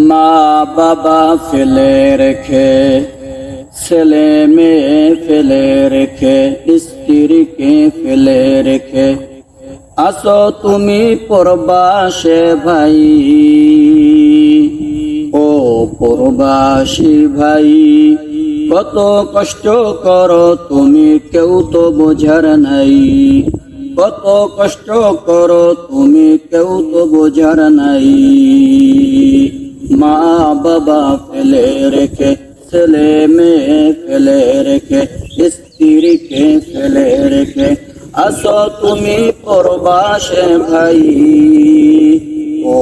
মা বাবা ফেলে রেখে, ছেলে মেয়ে ফেলে রেখে, স্ত্রীকে ফেলে রেখে, আসো তুমি পরবাসে ভাই। ও পরবাসী ভাই, কত কষ্ট করো তুমি, কেউ তো বোঝার নাই। কত কষ্ট করো তুমি, কেউ তো বোঝার নাই। মা বাবা ফেলে রেখে, ছেলে মেয়ে ফেলে রেখে, স্ত্রীকে ফেলে রেখে, আসো তুমি পরবাসে ভাই। ও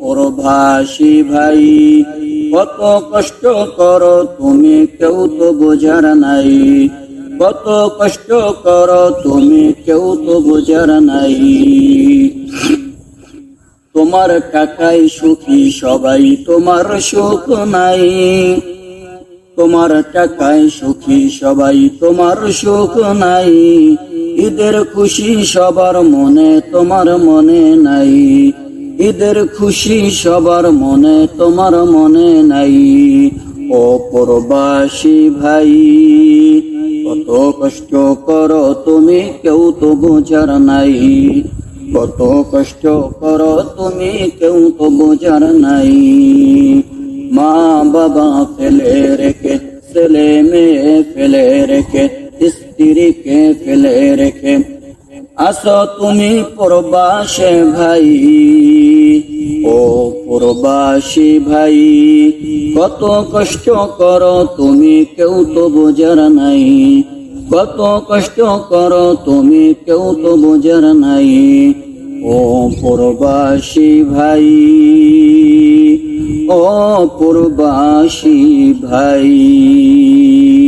পরভাসী ভাই, কত কষ্ট করো তুমি, কেউ তো বোঝার নাই। কত কষ্ট করো তুমি, কেউ তো বোঝার নাই। তোমার টাকাই সুখী, সবাই তোমার সুখ নাই। তোমার টাকায় সুখী, সবাই তোমার সুখ নাই। ঈদের খুশি সবার মনে, তোমার মনে নাই। ঈদের খুশি সবার মনে, তোমার মনে নাই। ও পরবাসী ভাই, কত কষ্ট করো তুমি, কেউ তো বোঝার নাই। কত কষ্ট করো তুমি কেউ তো বোঝার নাই। মা বাবা ফেলে রেখে, ছেলে মেয়ে ফেলে রেখে, স্ত্রীকে ফেলে রেখে আসো তুমি পরবাসে ভাই। ও পরবাসী ভাই, কত কষ্ট করো তুমি কেউ তো বোঝার নাই। কত কষ্ট করো তুমি কেউ তো বোঝার নাই। ও পরবাসী ভাই ও পরবাসী ভাই।